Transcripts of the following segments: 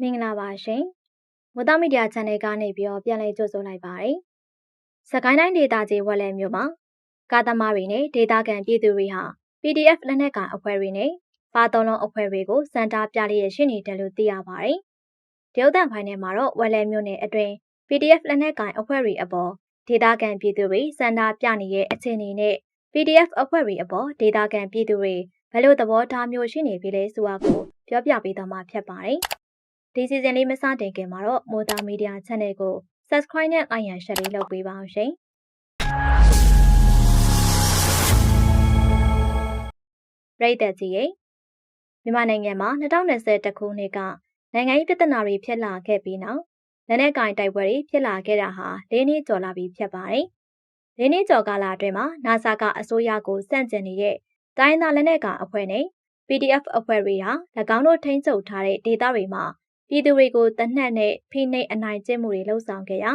မင်္ဂလာပါရှင်။မတော်မီဒီယာ channel ကနေပြီးတော့ပြန်လည်ကြိုဆိုလိုက်ပါတယ်။စကိုင်းတိုင်းဒေသကြီးဝက်လဲမြို့မှာကာသမားတွေနဲ့ဒေသခံပြည်သူတွေဟာ PDF လက်နက်ကန်အဖွဲ့တွေနဲ့ပါတော်လုံးအဖွဲ့တွေကိုစံတာပြလျက်ရှိနေတယ်လို့သိရပါတယ်။ဒေုတ်တန်ဖိုင်ထဲမှာတော့ဝက်လဲမြို့နယ်အတွင်း PDF လက်နက်ကန်အဖွဲ့တွေအပေါ်ဒေသခံပြည်သူတွေစံတာပြနေတဲ့အခြေအနေနဲ့ PDF အဖွဲ့တွေအပေါ်ဒေသခံပြည်သူတွေဘယ်လိုသဘောထားမျိုးရှိနေပြီလဲဆိုတာကိုပြောပြပေးတော့မှာဖြစ်ပါတယ်။ ဒီစီဇန်လေးမစတင်ခင်မှာတော့မိုးသားမီဒီယာ channel ကို subscribe နဲ့ like ရန် share လေးလုပ်ပေးပါအောင်ရှင်။ပြည်သက်ကြီးရေမြန်မာနိုင်ငံမှာ2021ခုနှစ်ကနိုင်ငံရေးပြဿနာတွေဖြစ်လာခဲ့ပြီးနောက်လက်နက်ကင်တိုက်ပွဲတွေဖြစ်လာခဲ့တာဟာ၄နှစ်ကျော်လာပြီဖြစ်ပါတယ်။၄နှစ်ကျော်ကာလအတွင်းမှာ NASA ကအစိုးရကိုစန့်ကျင်နေတဲ့တိုင်းသားလက်နက်ကအဖွဲ့နဲ့ PDF အဖွဲ့တွေဟာ၎င်းတို့ထိန်းချုပ်ထားတဲ့ဒေသတွေမှာ ပြည်သူတွေကိုတနက်နဲ့ဖိနှိပ်အနိုင်ကျင့်မှုတွေလှုံ့ဆော်ခဲ့ရာ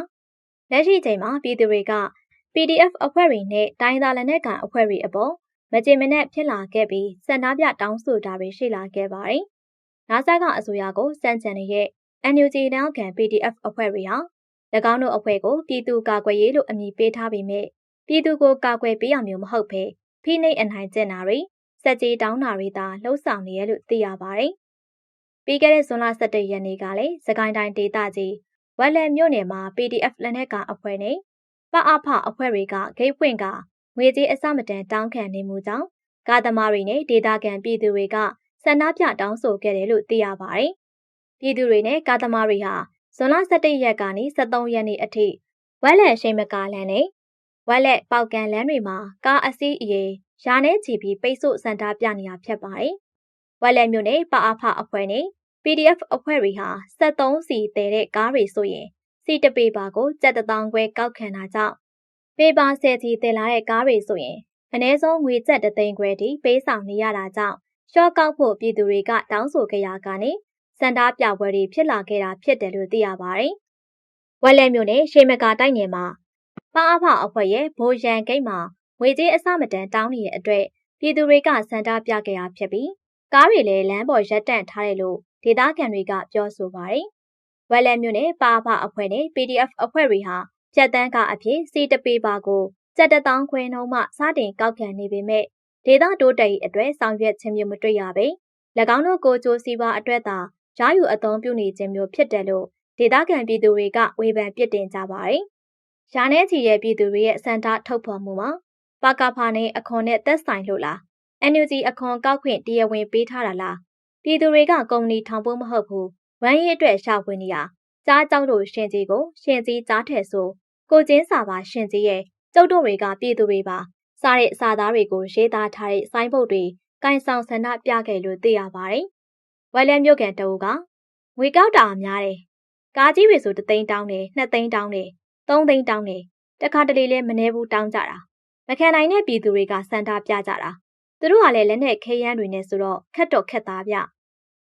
လက်ရှိချိန်မှာပြည်သူတွေက PDF အဖွဲ့တွေနဲ့တိုင်းသားလက်နက်ကန်အဖွဲ့တွေအပေါ်မကြေမနက်ဖြစ်လာခဲ့ပြီးစံနာပြတောင်းဆိုတာတွေရှိလာခဲ့ပါတယ်။နာဆာကအစိုးရကိုစံချန်နေတဲ့ NUG နောက်ခံ PDF အဖွဲ့တွေဟာ၎င်းတို့အဖွဲ့ကိုပြည်သူကာကွယ်ရေးလို့အမည်ပေးထားပေမဲ့ပြည်သူကိုကာကွယ်ပေးရမျိုးမဟုတ်ဘဲဖိနှိပ်အနိုင်ကျင့်တာတွေစက်ကြီးတောင်းတာတွေသာလှုပ်ဆောင်နေရလို့သိရပါတယ်။ ပြီးခဲ့တဲ့ဇွန်လ17ရက်နေ့ကလည်းစကိုင်းတိုင်းဒေသကြီးဝက်လက်မြို့နယ်မှာ PDF လက်နက်ကအဖွဲ့နဲ့ပအဖအဖွဲ့တွေကဂိတ်ဖွင့်ကငွေကြေးအစမတန်တောင်းခံနေမှုကြောင့်ကားသမားတွေနဲ့ဒေသခံပြည်သူတွေကဆန္ဒပြတောင်းဆိုခဲ့တယ်လို့သိရပါတယ်။ပြည်သူတွေနဲ့ကားသမားတွေဟာဇွန်လ17ရက်ကနေ23ရက်နေ့အထိဝက်လက်ရှိမကားလန်းနဲ့ဝက်လက်ပေါကန်လန်းတွေမှာကားအစီးအရေရာနဲ့ချီပြီးပိတ်ဆို့စံတာပြနေတာဖြစ်ပါတယ်။ဝက်လက်မြို့နယ်ပအဖအဖွဲ့နဲ့ PDF အဖွဲ့တွေဟာ73စီတဲတဲ့ကားတွေဆိုရင်စီတပေပါကိုကြက်တထောင်ခွဲကောက်ခံတာကြောင့်ပေပါဆယ်စီတင်လာတဲ့ကားတွေဆိုရင်အ ਨੇ ဆုံးငွေကျပ်တသိန်းခွဲထိပေးဆောင်နေရတာကြောင့်ရှော့ကောက်ဖို့ပြည်သူတွေကတောင်းဆိုကြရာကနေစန္ဒပြပွဲတွေဖြစ်လာခဲ့တာဖြစ်တယ်လို့သိရပါတယ်။ဝက်လက်မြို့နယ်ရှေမကာတိုက်နယ်မှာပအဖအဖွဲ့ရဲ့ဘိုးရန်ဂိတ်မှာငွေကြေးအစမတန်တောင်းနေတဲ့အတွက်ပြည်သူတွေကစန္ဒပြခဲ့တာဖြစ်ပြီးကားတွေလည်းလမ်းပေါ်ရပ်တန့်ထားတယ်လို့ ဒေသခံတွေကပြောဆိုပါတယ်။ဝက်လက်မြို့နယ်ပါအဖအဖွဲ့နဲ့ PDF အဖွဲ့တွေဟာဖြတ်တန်းကအဖြစ်စီတပေပါကိုစက်တထောင်ခွဲနှုံးမှစတင်ကောက်ခံနေပေမဲ့ဒေသတိုးတက်ရေးအတွက်ဆောင်ရွက်ခြင်းမျိုးမတွေ့ရပေ၎င်းတို့ကိုကြိုးစည်းပွားအတွက်သာရယူအသုံးပြုနေခြင်းမျိုးဖြစ်တယ်လို့ဒေသခံပြည်သူတွေကဝေဖန်ပြစ်တင်ကြပါတယ်။ရာနဲ့ချီတဲ့ပြည်သူတွေရဲ့စံတာထုတ်ဖော်မှုမှာပါကဖာနဲ့အခွန်နဲ့သက်ဆိုင်လို့လား NUG အခွန်ကောက်ခွင့်တရားဝင်ပေးထားတာလား ပြည်သူတွေကကုမ္ပဏီထောင်ဖို့မဟုတ်ဘူးဝမ်းရေးအတွက်ရှာဖွေနေရကြားကြောက်တို့ရှင်ကြီးကိုရှင်ကြီးကြားထဲဆိုကိုချင်းစာပါရှင်ကြီးရဲ့ကျုပ်တို့တွေကပြည်သူတွေပါစားတဲ့စာသားတွေကိုရေးသားထားတဲ့ဆိုင်းဘုတ်တွေကင်ဆောင်ဆန္ဒပြခဲ့လို့သိရပါတယ်။ဝက်လက်မြို့ကန်တအုပ်ကငွေကောက်တာများတယ်။ကားကြီးတွေဆိုတသိန်းတောင်းတယ်၊နှစ်သိန်းတောင်းတယ်၊သုံးသိန်းတောင်းတယ်။တခါတလေလဲမနှဲဘူးတောင်းကြတာ။မခံနိုင်တဲ့ပြည်သူတွေကစန္ဒပြကြတာ။သူတို့ကလည်းလက်နဲ့ခဲယမ်းတွေနဲ့ဆိုတော့ခက်တော့ခက်သားဗျ။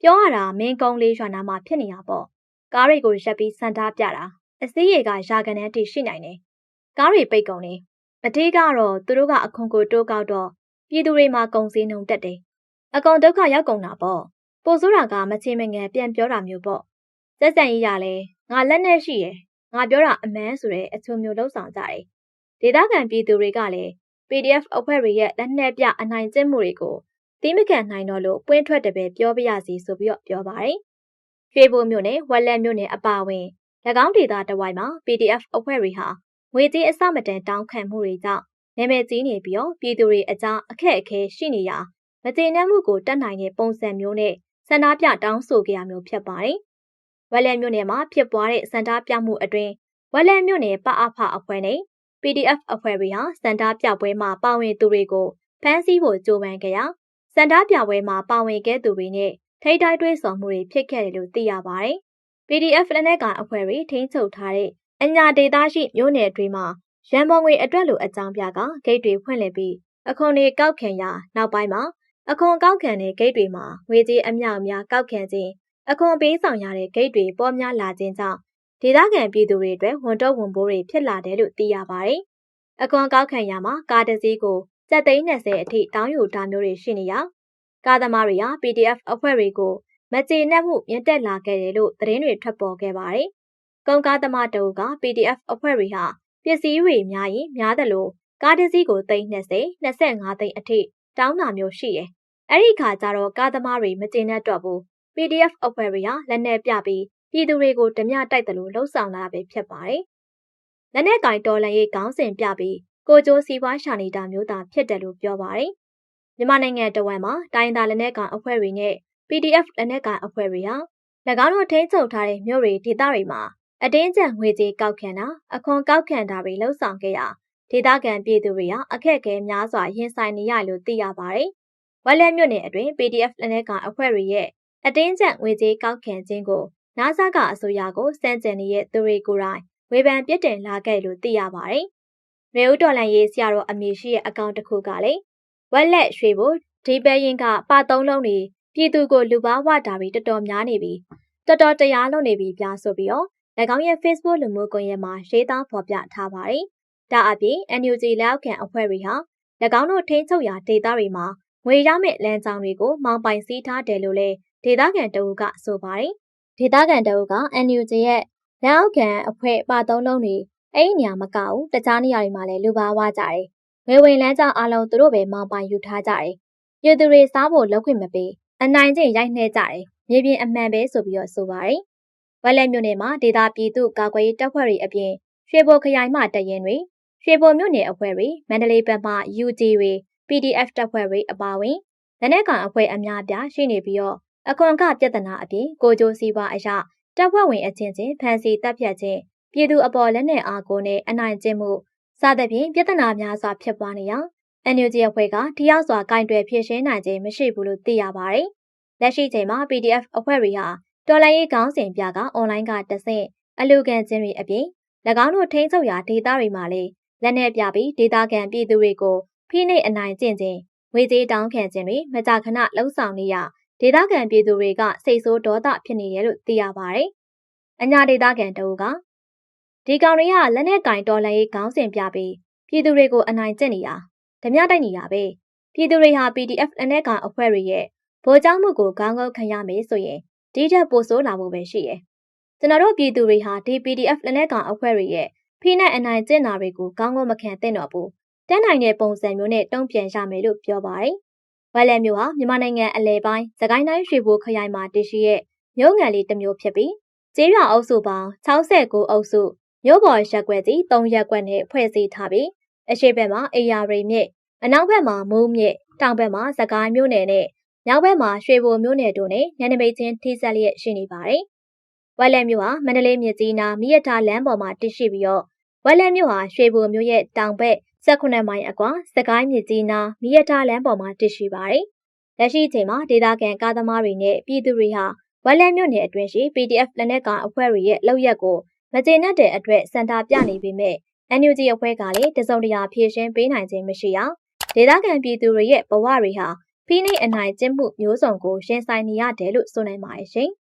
ပြောရတာမင်းကုန်းလေးရွာနာမှာဖြစ်နေတာပေါ့။ကားတွေကိုရက်ပြီးစန္ဒပြတာ။အစည်းရေကရာကန်တန်းတိရှိနိုင်တယ်။ကားတွေပိတ်ကုန်တယ်။အတေးကတော့သူတို့ကအခွန်ကိုတိုးကောက်တော့ပြည်သူတွေမှာကုံစည်းနှုံတက်တယ်။အကောင်ဒုက္ခရောက်ကုန်တာပေါ့။ပို့စိုးတာကမချေမငယ်ပြန်ပြောတာမျိုးပေါ့။စက်စံကြီးရလဲငါလက်နဲ့ရှိရယ်။ငါပြောတာအမှန်ဆိုတဲ့အချိုမျိုးလှုပ်ဆောင်ကြတယ်။ဒေသခံပြည်သူတွေကလည်း PDF အဖွဲ့တွေရဲ့လက်နက်ပြအနိုင်ကျင့်မှုတွေကို တိမကန်နိုင်တော့လို့ပွင့်ထွက်တယ်ပဲပြောပြရစီဆိုပြီးတော့ပြောပါတယ်။ရွှေဘိုမြို့နယ်ဝက်လက်မြို့နယ်အပါအဝင်၎င်းဒေသတဝိုက်မှာ PDF အဖွဲ့တွေဟာငွေကြေးအစမတန်တောင်းခံမှုတွေကြောင့်နာမည်ကြီးနေပြီးတော့ပြည်သူတွေအကြားအခက်အခဲရှိနေရမကျေနပ်မှုကိုတတ်နိုင်တဲ့ပုံစံမျိုးနဲ့စန္ဒပြတောင်းဆိုကြရမျိုးဖြစ်ပါတယ်။ဝက်လက်မြို့နယ်မှာဖြစ်ပွားတဲ့စန္ဒပြမှုအတွင်းဝက်လက်မြို့နယ်ပအဖအဖွဲ့နဲ့ PDF အဖွဲ့တွေဟာစန္ဒပြပွဲမှာပါဝင်သူတွေကိုဖမ်းဆီးဖို့ကြိုးပမ်းကြရာ စန္ဒပြပွဲမှာပါဝင်ခဲ့သူတွေနဲ့ထိတိုက်တွဲဆောင်မှုတွေဖြစ်ခဲ့တယ်လို့သိရပါတယ်။ PDF လက်နက်ကန်အဖွဲ့တွေထိန်းချုပ်ထားတဲ့အညာဒေသရှိမြို့နယ်တွေမှာရန်ပုံငွေအတွက်လိုအကြောင်းပြကဂိတ်တွေဖွင့်လှစ်ပြီးအခွန်တွေကောက်ခံရာနောက်ပိုင်းမှာအခွန်ကောက်ခံတဲ့ဂိတ်တွေမှာငွေကြေးအမြောက်အများကောက်ခံခြင်းအခွန်ပေးဆောင်ရတဲ့ဂိတ်တွေပေါ်များလာခြင်းကြောင့်ဒေသခံပြည်သူတွေအတွက်ဝန်တော့ဝန်ပိုးတွေဖြစ်လာတယ်လို့သိရပါတယ်။အခွန်ကောက်ခံရမှာကားတစ်စီးကို စက်သိန်း20အထိတောင်းယူတာမျိုးတွေရှိနေရကားသမားတွေက PDF အဖွဲ့တွေကိုမကျေနပ်မှုမြင့်တက်လာခဲ့တယ်လို့သတင်းတွေထွက်ပေါ်ခဲ့ပါတယ်။ကုန်ကားသမားတအုပ်က PDF အဖွဲ့တွေဟာပစ္စည်းတွေများရင်များတယ်လို့ကားတစ်စီးကိုသိန်း20 25သိန်းအထိတောင်းတာမျိုးရှိတယ်။အဲ့ဒီခါကျတော့ကားသမားတွေမကျေနပ်တော့ဘူး PDF အဖွဲ့တွေဟာလက်နက်ပြပြီးပြည်သူတွေကိုဓမြတိုက်တယ်လို့လှုံ့ဆော်လာတာပဲဖြစ်ပါတယ်။လက်နက်ကင်တော်လန်ရေးခေါင်းစဉ်ပြပြီး ကိုကျိုးစီပွားရှာနေတာမျိုးသာဖြစ်တယ်လို့ပြောပါတယ်။မြန်မာနိုင်ငံတဝမ်းမှာတိုင်းသားလက်နက်ကောင်အဖွဲ့တွေနဲ့ PDF လက်နက်ကန်အဖွဲ့တွေဟာ၎င်းတို့ထိန်းချုပ်ထားတဲ့မြို့တွေဒေသတွေမှာအတင်းကျပ်ငွေကြေးကောက်ခံတာအခွန်ကောက်ခံတာတွေလှုံ့ဆော်ခဲ့ရာဒေသခံပြည်သူတွေဟာအခက်အခဲများစွာရင်ဆိုင်နေရလို့သိရပါတယ်။ဝက်လက်မြို့နယ်အတွင်း PDF လက်နက်ကန်အဖွဲ့တွေရဲ့အတင်းကျပ်ငွေကြေးကောက်ခံခြင်းကိုနာဆာကအစိုးရကိုစန့်ကျင်နေတဲ့သူတွေကိုယ်တိုင်ဝေဖန်ပြစ်တင်လာခဲ့လို့သိရပါတယ်။ ရေဦးတော်လန်ရေးဆရာတော်အမည်ရှိတဲ့အကောင့်တစ်ခုကလည်းဝက်လက်ရွှေဘိုဒီပဲရင်ကပါသုံးလုံးတွေပြည်သူကိုလူပါဝတာတွေတော်တော်များနေပြီတော်တော်တရားလုပ်နေပြီပြဆိုပြီးတော့၎င်းရဲ့ Facebook လူမှုကွန်ရက်မှာရေးသားဖော်ပြထားပါတယ်။ဒါအပြင် NUG လက်အောက်ခံအဖွဲ့တွေဟာ၎င်းတို့ထိန်းချုပ်ရာဒေသတွေမှာငွေရမယ့်လမ်းကြောင်းတွေကိုမောင်းပိုင်စည်းထားတယ်လို့လည်းဒေသခံတအုပ်ကဆိုပါတယ်။ဒေသခံတအုပ်က NUG ရဲ့လက်အောက်ခံအဖွဲ့ပါသုံးလုံးတွေ အဲ့ဒီနေရာမကဘူးတခြားနေရာတွေမှာလည်းလူပါဝကြတယ်။ငွေဝင်လမ်းကြောင်းအလုံးသူတို့ပဲမောင်းပိုင်ယူထားကြတယ်။ပြည်သူတွေစားဖို့လုပ်ခွင့်မပေးအနိုင်ကျင့်ရိုက်နှဲကြတယ်။မြေပြင်အမှန်ပဲဆိုပြီးတော့ဆိုပါတယ်။ဝက်လက်မြို့နယ်မှာဒေသပြည်သူကာကွယ်ရေးတပ်ဖွဲ့တွေအပြင်ရွှေဘိုခရိုင်မှတရင်တွေရွှေဘိုမြို့နယ်အဖွဲ့တွေမန္တလေးဘက်မှ UG တွေ PDF တပ်ဖွဲ့တွေအပါအဝင်လက်နက်ကောင်အဖွဲ့အများအပြားရှိနေပြီးတော့အခွန်ကပြဿနာအပြင်ကိုကြိုးစီးပွားအရာတပ်ဖွဲ့ဝင်အချင်းချင်းဖမ်းဆီးတပ်ဖြတ်ခြင်း ပြည်သူအပေါ်လက်နက်အားကိုနဲ့အနိုင်ကျင့်မှုစသဖြင့်ပြဿနာများစွာဖြစ်ပွားနေရာ NUG အဖွဲ့ကထိရောက်စွာကင်တွယ်ဖြည့်ရှင်းနိုင်ခြင်းမရှိဘူးလို့သိရပါတယ်။လက်ရှိချိန်မှာ PDF အဖွဲ့တွေဟာတော်လိုင်းရေးခေါင်းစဉ်ပြကအွန်လိုင်းကတဆင့်အလူကန်ခြင်းတွေအပြင်၎င်းတို့ထိန်းချုပ်ရာဒေသတွေမှာလည်းလက်နက်ပြပြီးဒေသခံပြည်သူတွေကိုဖိနှိပ်အနိုင်ကျင့်ခြင်းငွေကြေးတောင်းခံခြင်းတွေမကြာခဏလှုံ့ဆော်နေရဒေသခံပြည်သူတွေကစိတ်ဆိုးဒေါသဖြစ်နေတယ်လို့သိရပါတယ်။အညာဒေသခံတအုပ်က ဒီကောင်တွေကလက်နက်ကင်တော်လှန်ရေးခေါင်းစဉ်ပြပြီးပြည်သူတွေကိုအနိုင်ကျင့်နေတာဓမြတိုက်နေတာပဲပြည်သူတွေဟာ PDF လက်နက်ကင်အဖွဲ့တွေရဲ့ဗိုလ်ကြောက်မှုကိုခေါင်းငုံခံရမယ်ဆိုရင်ဒီထက်ပိုဆိုးလာဖို့ပဲရှိရဲ့ကျွန်တော်တို့ပြည်သူတွေဟာဒီ PDF လက်နက်ကင်အဖွဲ့တွေရဲ့ဖိနှိပ်အနိုင်ကျင့်တာတွေကိုခေါင်းငုံမခံသင့်တော့ဘူးတန်းနိုင်တဲ့ပုံစံမျိုးနဲ့တုံ့ပြန်ရမယ်လို့ပြောပါတယ်ဝက်လက်မျိုးဟာမြန်မာနိုင်ငံအလဲပိုင်းသကိုင်းတိုင်းရွှေဘိုခရိုင်မှာတရှိရဲ့မြို့ငယ်လေးတစ်မျိုးဖြစ်ပြီးကျေးရွာအုပ်စုပေါင်း69အုပ်စု မြို့ပေါ်ရက်ွက်ကြီး3ရက်ွက်နဲ့ဖွဲ့စည်းထားပြီးအရှိဘက်မှာအေယာရီမြစ်အနောက်ဘက်မှာမိုးမြစ်တောင်ဘက်မှာစကိုင်းမြို့နယ်နဲ့မြောက်ဘက်မှာရွှေဘိုမြို့နယ်တို့နဲ့ညနေပိတ်ချင်းထိစပ်လျက်ရှိနေပါတယ်။ဝက်လက်မြို့ဟာမန္တလေးမြစ်ကြီးနားမြစ်ရထားလမ်းပေါ်မှာတည်ရှိပြီးတော့ဝက်လက်မြို့ဟာရွှေဘိုမြို့ရဲ့တောင်ဘက်18မိုင်အကွာစကိုင်းမြစ်ကြီးနားမြစ်ရထားလမ်းပေါ်မှာတည်ရှိပါတယ်။လက်ရှိအချိန်မှာဒေသခံကားသမားတွေနဲ့ပြည်သူတွေဟာဝက်လက်မြို့နယ်အတွင်းရှိ PDF လက်နက်ကောင်အဖွဲ့တွေရဲ့လောက်ရက်ကို မကျေနပ်တဲ့အတွက်စင်တာပြနေပေမဲ့ NUG အဖွဲ့ကလည်းတစုံတရာဖြည့်ရှင်းပေးနိုင်ခြင်းမရှိအောင်ဒေသခံပြည်သူတွေရဲ့ဘဝတွေဟာဖိနှိပ်အနိုင်ကျင့်မှုမျိုးစုံကိုရင်ဆိုင်နေရတယ်လို့ဆိုနိုင်ပါတယ်ရှင်။